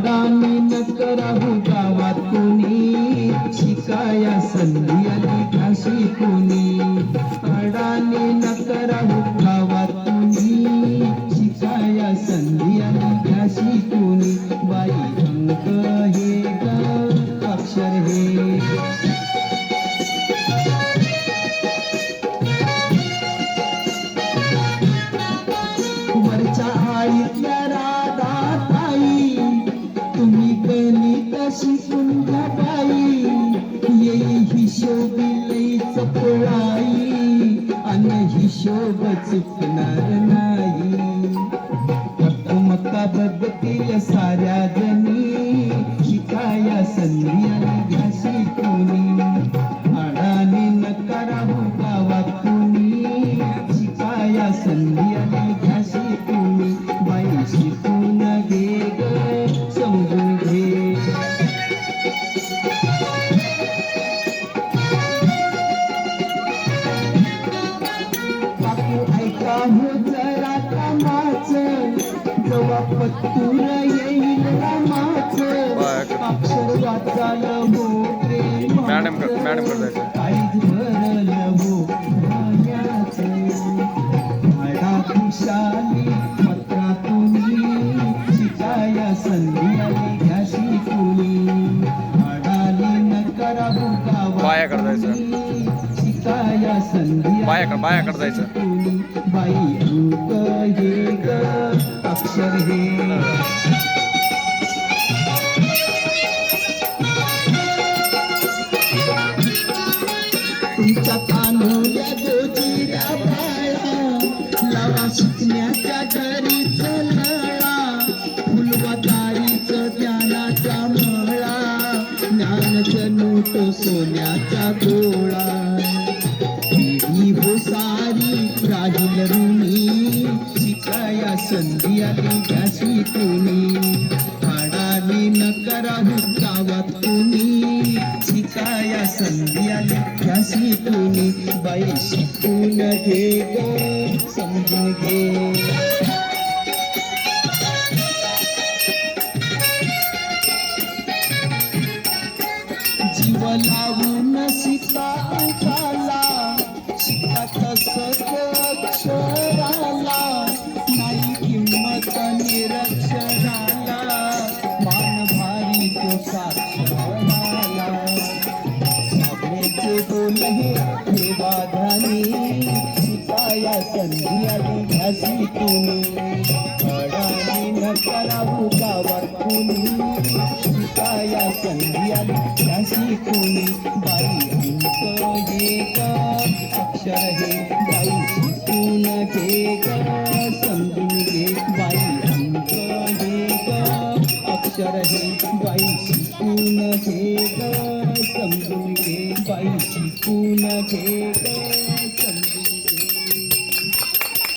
दामी न कराहू गावात कोणी शिकाया संधी आली काशी कोणी. शिकून घ्या येई हिशोब लई चपळाई अन हिशोब चुकणार नाही. मक्का बदतील साऱ्या जनी शिकाया संधी आणि घ्या शिकूनी अडाणी न करावं कुणी शिकाया संधी आणि घ्या शिकूनी बाई शिकू न मॅडम गावात बायाकडे जायचं. बाया कर बायाकडे बायाकडे जायचं बाई अक्षर हे तुमच्या कानोल्या गोजिऱ्या बाळा लावा शिकण्याच्या घरीच लळा फुलवादारीच ज्ञानाचा मळा ज्ञानच नोट सोन्याचा गोळा. हो सारी राहील ऋणी शिकाया संधी आली घ्याशी कोणी. हाडाने न कराहू गावात कोणी शिकाया संधी आली घ्याशी कोणी. बाई शिकून घे गो समजून घे. जीव लावून शिका अंकाला अक्षराला नाही किंमत निरक्षराला. मान भारी तो साक्षराला. साबणेचे बोल हे हे शिकाया संधी घासी तुम्ही. अडाणी न करावू गावात कुणी. शिकाया संधी घासी बाई अक्षर हे बाई शिकून घे ग समजून घे बाई अंक हे ग. अक्षर हे बाई शिकून घे ग समजून घे बाई शिकून घे ग.